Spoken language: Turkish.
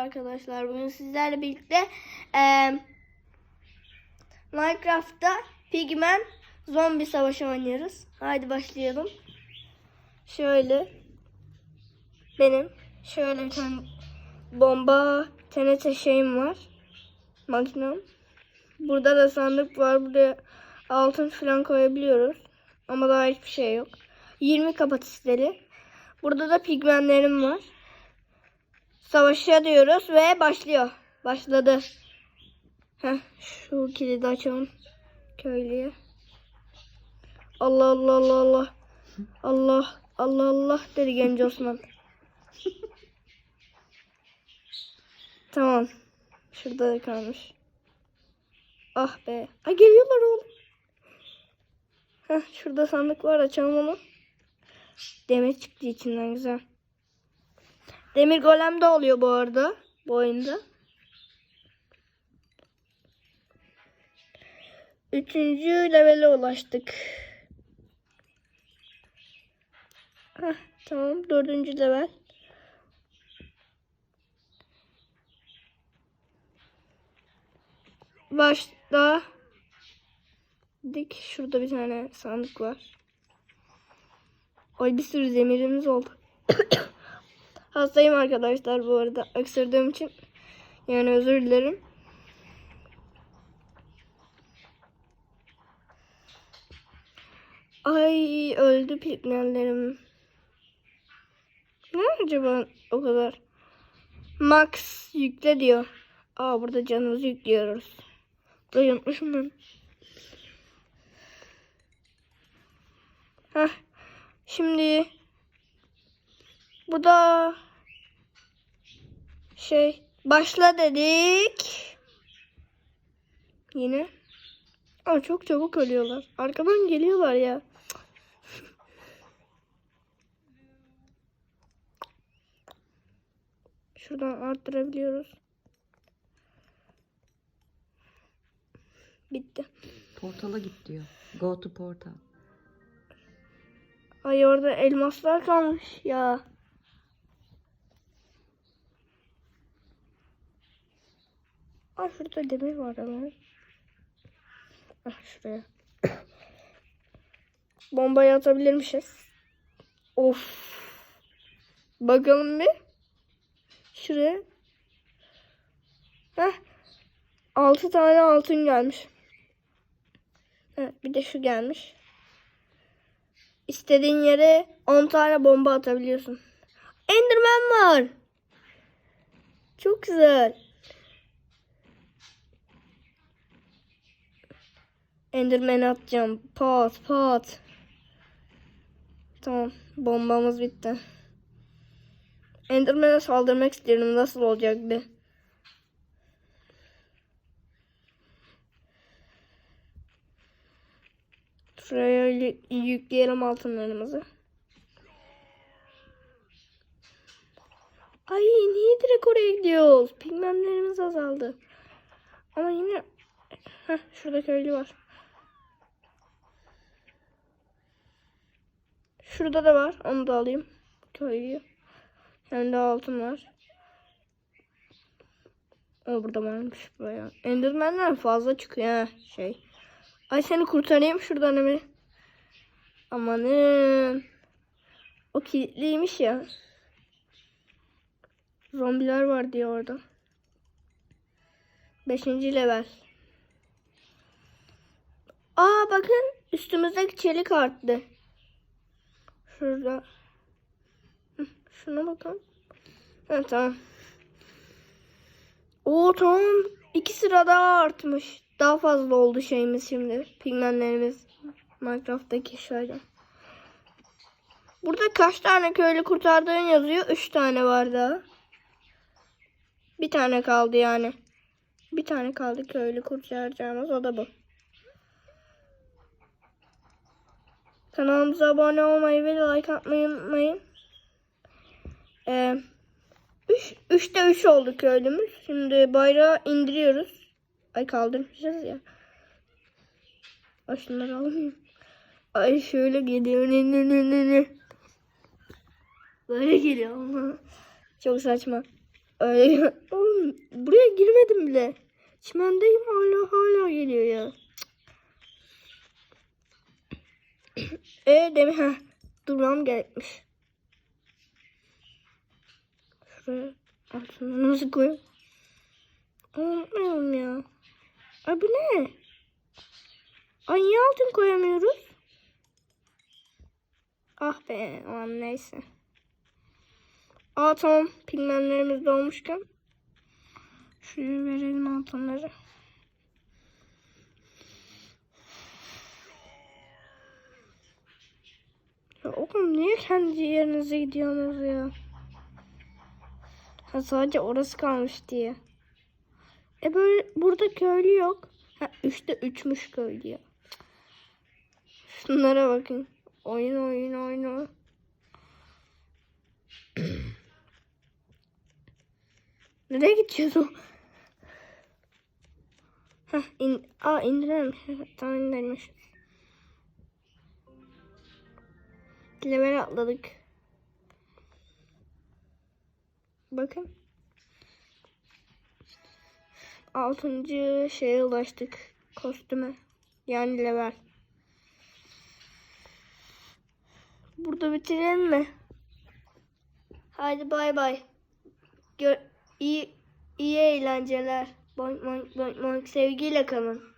arkadaşlar. Bugün sizlerle birlikte eee, Minecraft'ta Pigman zombi savaşı oynuyoruz. Haydi başlayalım. Şöyle benim şöyle tane bomba TNT şeyim var. Makinem. Burada da sandık var. Buraya altın falan koyabiliyoruz. Ama daha hiçbir şey yok. 20 kapasiteli. Burada da pigmenlerim var. Savaşa diyoruz ve başlıyor. Başladı. Heh, şu kilidi açalım. Köylüye. Allah Allah Allah Allah. Allah Allah Allah dedi genç Osman. tamam. Şurada da kalmış. Ah be. Ay geliyorlar oğlum. Heh, şurada sandık var açalım onu. Demir çıktı içinden güzel. Demir golem de oluyor bu arada. Bu oyunda. Üçüncü levele ulaştık. Heh, tamam dördüncü level. Başta dik şurada bir tane sandık var. Ay bir sürü demirimiz oldu. Hastayım arkadaşlar bu arada. Öksürdüğüm için. Yani özür dilerim. Ay öldü pigmenlerim. Ne acaba o kadar? Max yükle diyor. Aa burada canımızı yüklüyoruz. Burayı unutmuşum ben. Heh. Şimdi bu da şey başla dedik. Yine. Aa çok çabuk ölüyorlar. Arkadan geliyorlar ya. Şuradan arttırabiliyoruz. Bitti. Portala git diyor. Go to portal. Ay orada elmaslar kalmış ya. Ay şurada demir var ama. Ah şuraya. Bombayı atabilirmişiz. Of. Bakalım bir. Şuraya. Heh. 6 tane altın gelmiş. Evet, bir de şu gelmiş. İstediğin yere 10 tane bomba atabiliyorsun. Enderman var. Çok güzel. Enderman atacağım. Pat pat. Tamam. Bombamız bitti. Enderman'e saldırmak istiyorum. Nasıl olacak bir? Şuraya yü- yükleyelim altınlarımızı. Ay niye direkt oraya gidiyoruz? Pigmentlerimiz azaldı. Ama yine... Heh, şurada köylü var. Şurada da var. Onu da alayım. Köylüyü. Hem de altın var. O burada varmış bayağı. Enderman'ler fazla çıkıyor ha şey. Ay seni kurtarayım şuradan Emre. Amanın. O kilitliymiş ya. Zombiler var diye orada. Beşinci level. Aa bakın üstümüzdeki çelik arttı. Şurada. Şuna bakın. Evet tamam. Oo tamam. İki sıra daha artmış. Daha fazla oldu şeyimiz şimdi. Pigmenlerimiz. Minecraft'taki şöyle. Burada kaç tane köylü kurtardığın yazıyor. Üç tane var daha. Bir tane kaldı yani. Bir tane kaldı köylü kurtaracağımız. O da bu. Kanalımıza abone olmayı ve like atmayı unutmayın. Ee, üç, üçte üç oldu köylümüz. Şimdi bayrağı indiriyoruz. Ay kaldırmışız ya. Ay şunları alayım. Ay şöyle geliyor. Ne, ne, ne, ne, ne. Böyle geliyor ama. Çok saçma. Öyle. Oğlum buraya girmedim bile. Çimendeyim hala hala geliyor ya. E demin ha durmam gerekmiş. Şuraya altına nasıl koyayım? Unutmayalım ya. Ay bu ne? Ay niye altın koyamıyoruz? Ah be aman neyse. Aa tamam pigmenlerimiz dolmuşken. Şuraya verelim altınları. Ya oğlum niye kendi yerinize gidiyorsunuz ya? Ha sadece orası kalmış diye. E böyle burada köylü yok. Ha üçte üçmüş köylü ya. Şunlara bakın. Oyun oyun oyun. Nereye gideceğiz o? Heh, in Aa indirelim. tamam indirmiş. Level atladık. Bakın. Altıncı şeye ulaştık. Kostüme. Yani level. Burada bitirelim mi? Haydi bay bay. Gör iyi iyi eğlenceler. Boink boink boink boink sevgiyle kalın.